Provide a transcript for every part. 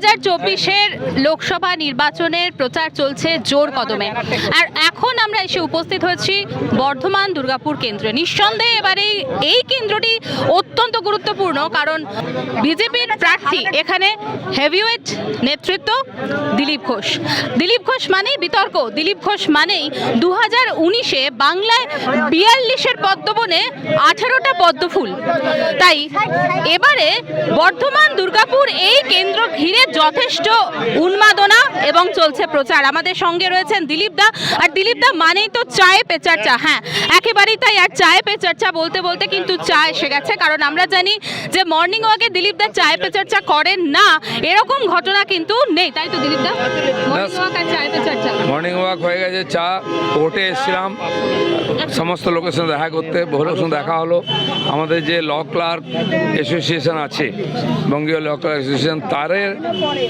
হাজার চব্বিশের লোকসভা নির্বাচনের প্রচার চলছে জোর কদমে। আর এখন আমরা এসে উপস্থিত হয়েছি বর্ধমান দুর্গাপুর কেন্দ্রে। নিঃসন্দেহে এবারে এই কেন্দ্রটি অত্যন্ত গুরুত্বপূর্ণ, কারণ বিজেপির প্রার্থী এখানে হেভিওয়েট নেতৃত্ব দিলীপ ঘোষ। দিলীপ ঘোষ মানেই বিতর্ক। দিলীপ ঘোষ মানেই দু হাজার উনিশে বাংলায় বিয়াল্লিশের পদ্মবনে আঠেরোটা পদ্মফুল। তাই এবারে বর্ধমান, দুর্গাপুর এই কেন্দ্র ঘিরে যথেষ্ট উন্মাদনা এবং চলছে প্রচার। আমাদের সঙ্গে রয়েছেন দিলীপ দা। আর দিলীপ দা মানেই তো চায়ে পে চর্চা হ্যাঁ একেবারেই তাই। আর চায়ে পে চর্চা বলতে বলতে কিন্তু চা এসে গেছে, কারণ আমরা জানি যে মর্নিং ওয়াকে দিলীপ দা চায় পে চর্চা করেন না এরকম ঘটনা কিন্তু নেই। তাই তো দিলীপ দা? মর্নিং ওয়াক আর চায়ে পে চর্চা। মর্নিং ওয়াক হয়ে গেছে চা কোর্টে এসেছিলাম। সমস্ত লোকের সঙ্গে দেখা করতে বহু লোকের সঙ্গে দেখা হলো। আমাদের যে ল ক্লার্ক অ্যাসোসিয়েশন আছে বঙ্গীয় ল ক্লার্ক অ্যাসোসিয়েশন তারের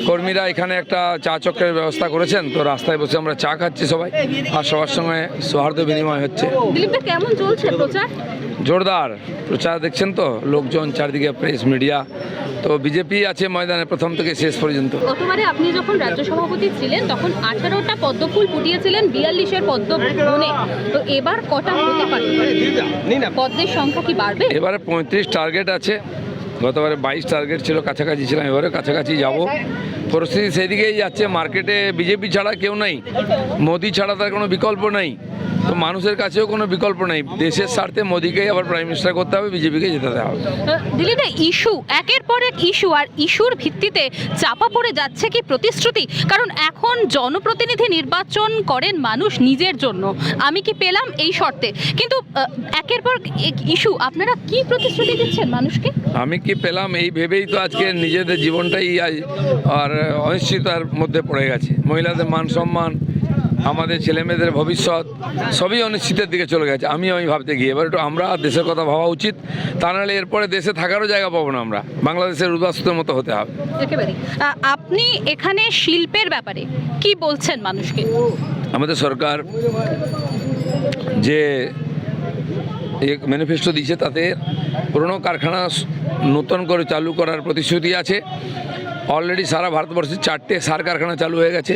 কর্মীরা এখানে একটা চা চক্রের ব্যবস্থা করেছেন। তো রাস্তায় বসে আমরা চা খাচ্ছি সবাই। আর সবার সঙ্গে সৌহার্দ্য বিনিময় হচ্ছে। কেমন চলছে প্রচার? জোরদার। প্রচার দেখছেন তো? লোকজন চারদিকে প্রেস মিডিয়া তো বিজেপি আছে ময়দানে প্রথম থেকে শেষ পর্যন্ত। গতবারে আপনি যখন রাজ্য সভাপতি ছিলেন তখন আঠারোটা পদ্মফুল ফুটিয়েছিলেন বিয়াল্লিশের পদ্ম বনে। তো এবার কটা হতে পারে? পদ্মের সংখ্যা কি বাড়বে? এবারে পঁয়ত্রিশ টার্গেট আছে। গতবারে বাইশ টার্গেট ছিল কাছাকাছি ছিলাম। এবারে কাছাকাছি যাব। পরিস্থিতি সেদিকেই যাচ্ছে। মার্কেটে বিজেপি ছাড়া কেউ নেই। মোদি ছাড়া তার কোনো বিকল্প নেই। তো মানুষের কাছেও কোনো বিকল্প নেই। দেশের স্বার্থে মোদীকেই আবার প্রাইম মিনিস্টার করতে হবে বিজেপিকে জেতাতে হবে। দিলীপ ইস্যু একের পর এক ইস্যু আর ইস্যুর ভিত্তিতে চাপা পড়ে যাচ্ছে কি প্রতিশ্রুতি? কারণ এখন জনপ্রতিনিধি নির্বাচন করেন মানুষ নিজের জন্য। আমি কি পেলাম? এই শর্তে। কিন্তু একের পর এক ইস্যু আপনারা কি প্রতিশ্রুতি দিচ্ছেন মানুষকে? আমি কি পেলাম? এই ভেবেই তো আজকে নিজেদের জীবনটাই আজ আর অনিশ্চিতার মধ্যে পড়ে গেছে। মহিলাদের মান সম্মান আমাদের ছেলেমেয়েদের ভবিষ্যৎ সবই অনিশ্চিতের দিকে চলে গেছে। আমি আমি ভাবতে গিয়ে এবার একটু আমরা দেশের কথা ভাবা উচিত। তা নাহলে এরপরে দেশে থাকারও জায়গা পাবো না আমরা। বাংলাদেশের উদ্বাস্তুদের মতো হতে হবে। একেবারে আপনি এখানে শিল্পের ব্যাপারে কি বলছেন মানুষকে? আমাদের সরকার যে ম্যানিফেস্টো দিয়েছে তাতে পুরনো কারখানা নতুন করে চালু করার প্রতিশ্রুতি আছে। অলরেডি সারা ভারতবর্ষে চারটে সার কারখানা চালু হয়ে গেছে।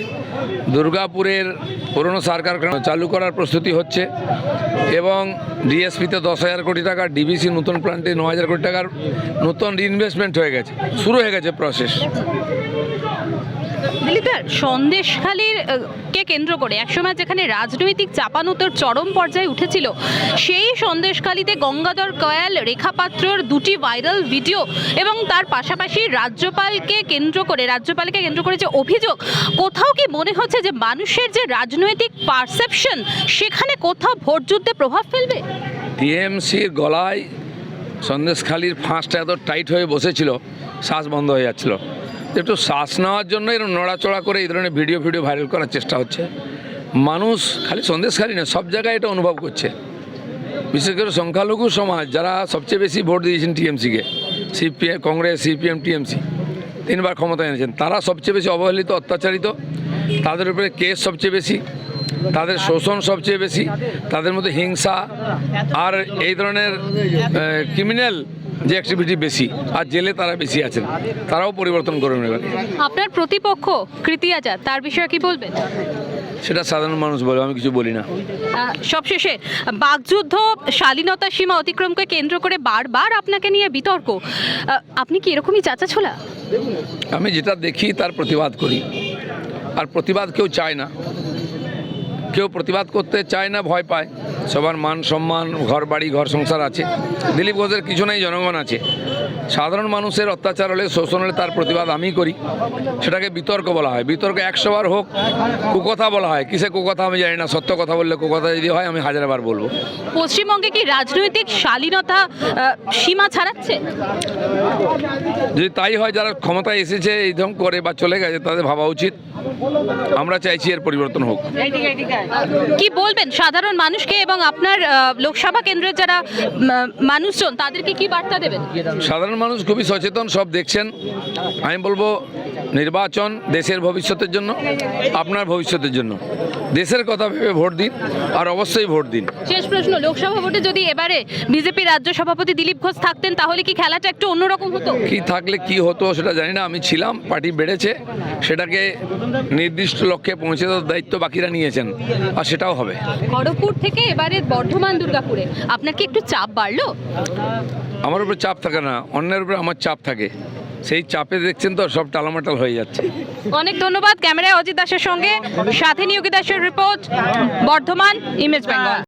দুর্গাপুরের পুরনো সার কারখানা চালু করার প্রস্তুতি হচ্ছে এবং ডিএসপিতে দশ হাজার কোটি টাকা, ডিবিসি নতুন প্ল্যান্টে ন হাজার কোটি টাকার নতুন ইনভেস্টমেন্ট হয়ে গেছে, শুরু হয়ে গেছে প্রসেস সন্দেশখালীর কে কেন্দ্র করে? একসময় যেখানে রাজনৈতিক চাপানোতর চরম পর্যায়ে উঠেছিল, সেই সন্দেশখালীতে গঙ্গাধর কয়াল রেখাপাত্রর দুটি ভাইরাল ভিডিও এবং তার পাশাপাশি রাজ্যপালকে কেন্দ্র করে, রাজ্যপালকে কেন্দ্র করে যে অভিযোগ, কোথাও কি মনে হচ্ছে যে মানুষের যে রাজনৈতিক পারসেপশন সেখানে কোথাও ভোট যুদ্ধে প্রভাব ফেলবে? টিএমসির গলায় সন্দেশখালির ফাঁসটা এত টাইট হয়ে বসেছিল, শ্বাস বন্ধ হয়ে যাচ্ছিল। একটু শ্বাস নেওয়ার জন্য এরকম নড়াচড়া করে এই ধরনের ভিডিও ভিডিও ভাইরাল করার চেষ্টা হচ্ছে। মানুষ খালি সন্দেশখালি না সব জায়গায় এটা অনুভব করছে। বিশেষ করে সংখ্যালঘু সমাজ, যারা সবচেয়ে বেশি ভোট দিয়েছেন টিএমসিকে, সিপিএম, কংগ্রেস, সিপিএম, টিএমসি। তিনবার ক্ষমতায় এনেছেন। তারা সবচেয়ে বেশি অবহেলিত অত্যাচারিত তাদের উপরে কেস সবচেয়ে বেশি তাদের শোষণ সবচেয়ে বেশি তাদের মধ্যে হিংসা আর এই ধরনের ক্রিমিনাল যে অ্যাক্টিভিটি বেশি আর জেলে তারা বেশি আছেন। তারাও পরিবর্তন করে নেবেন। আপনার প্রতিপক্ষ কৃতি আজাদ তার বিষয়ে কি বলবেন? সেটা সাধারণ মানুষ বলে আমি কিছু বলি না। সবশেষে বাকযুদ্ধ শালীনতা সীমা অতিক্রমকে কেন্দ্র করে বারবার আপনাকে নিয়ে বিতর্ক। আপনি কি এরকমই চাচা ছোলা আমি যেটা দেখি তার প্রতিবাদ করি। আর প্রতিবাদ কেউ চায় না। কেউ প্রতিবাদ করতে চায় না, ভয় পায়। সবার মান সম্মান ঘর বাড়ি ঘর সংসার আছে। দিলীপ ঘোষের কিছু নাই, জনগণ আছে। সাধারণ মানুষের অত্যাচার হলে শোষণ হলে তার প্রতিবাদ আমি করি। সেটাকে বিতর্ক বলা হয়। বিতর্ক একশোবার হোক কুকথা বলা হয়। কিসে কুকথা আমি জানি না। সত্য কথা বললে কুকথা যদি হয় আমি হাজারবার বলব। পশ্চিমবঙ্গে কি রাজনৈতিক শালীনতা সীমা ছাড়াচ্ছে? যদি তাই হয় যারা ক্ষমতায় এসেছে এই ধরম করে বা চলে গেছে তাদের ভাবা উচিত। আমরা চাইছি এর পরিবর্তন হোক। কি বলবেন সাধারণ মানুষকে এবং আপনার লোকসভা কেন্দ্রের যারা মানুষজন তাদেরকে কি বার্তা দেবেন? সাধারণ মানুষ খুবই সচেতন সব দেখছেন। আমি বলব নির্বাচন দেশের ভবিষ্যতের জন্য আপনার ভবিষ্যতের জন্য। দেশের কথা ভেবে ভোট দিন আর অবশ্যই ভোট দিন। শেষ প্রশ্ন লোকসভা ভোটে যদি এবারে বিজেপি রাজ্য সভাপতি দিলীপ ঘোষ থাকতেন তাহলে কি খেলাটা একটু অন্যরকম হতো? কি থাকলে কি হতো সেটা জানি না আমি ছিলাম পার্টি বেড়েছে সেটাকে নির্দিষ্ট লক্ষ্যে পৌঁছে দেওয়ার দায়িত্ব বাকিরা নিয়েছেন আর সেটাও হবে। খড়গপুর থেকে এবারে বর্ধমান দুর্গাপুরে আপনার কি একটু চাপ বাড়লো? আমার উপরে চাপ থাকে না, অন্যের উপরে আমার চাপ থাকে। সেই চাপে দেখছেন তো সব টালামাটাল হয়ে যাচ্ছে। অনেক ধন্যবাদ ক্যামেরায় অজিত দাসের সঙ্গে, সাথে নিয়োগী দাসের রিপোর্ট, বর্ধমান, ইমেজ বেঙ্গল।